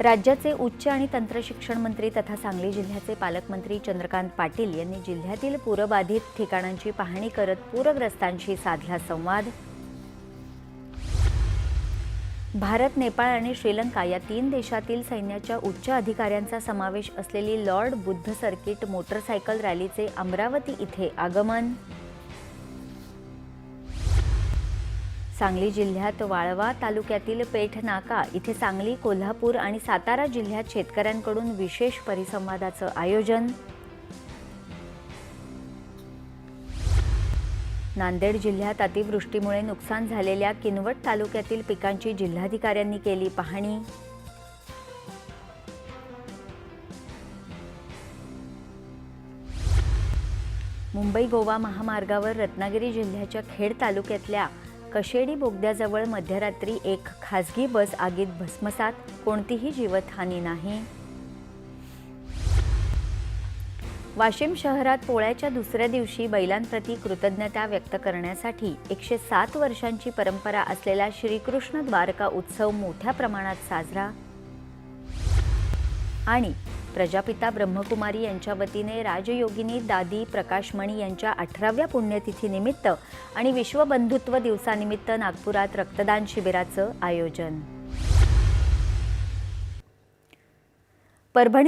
राज्याचे उच्च आणि तंत्रशिक्षण मंत्री तथा सांगली जिल्ह्याचे पालकमंत्री चंद्रकांत पाटील यांनी जिल्ह्यातील पूरबाधित ठिकाणांची पाहणी करत पूरग्रस्तांशी साधला संवाद. भारत नेपाळ आणि श्रीलंका या तीन देशातील सैन्याच्या उच्च अधिकाऱ्यांचा समावेश असलेली लॉर्ड बुद्ध सर्किट मोटरसायकल रॅलीचे अमरावती इथे आगमन. सांगली जिल्ह्यात वाळवा तालुक्यातील पेठ नाका इथे सांगली कोल्हापूर आणि सातारा जिल्ह्यात शेतकऱ्यांकडून विशेष परिसंवादाचं आयोजन. नांदेड जिल्ह्यात अतिवृष्टीमुळे नुकसान झालेल्या किनवट तालुक्यातील पिकांची जिल्हाधिकाऱ्यांनी केली पाहणी. मुंबई गोवा महामार्गावर रत्नागिरी जिल्ह्याच्या खेड तालुक्यातल्या कशेडी बोगद्याजवळ मध्यरात्री एक खासगी बस आगीत भस्मसात कोणतीही जीवितहानी नाही. वाशिम शहरात पोळ्याच्या दुसऱ्या दिवशी बैलांप्रती कृतज्ञता व्यक्त करण्यासाठी एकशे सात वर्षांची परंपरा असलेला श्रीकृष्ण द्वारका उत्सव मोठ्या प्रमाणात साजरा आणि प्रजापिता ब्रह्मकुमारी यांच्या वतीने राजयोगिनी दादी प्रकाशमणी यांच्या अठराव्या पुण्यतिथीनिमित्त आणि विश्वबंधुत्व दिवसानिमित्त नागपुरात रक्तदान शिबिराचं आयोजन. परभणी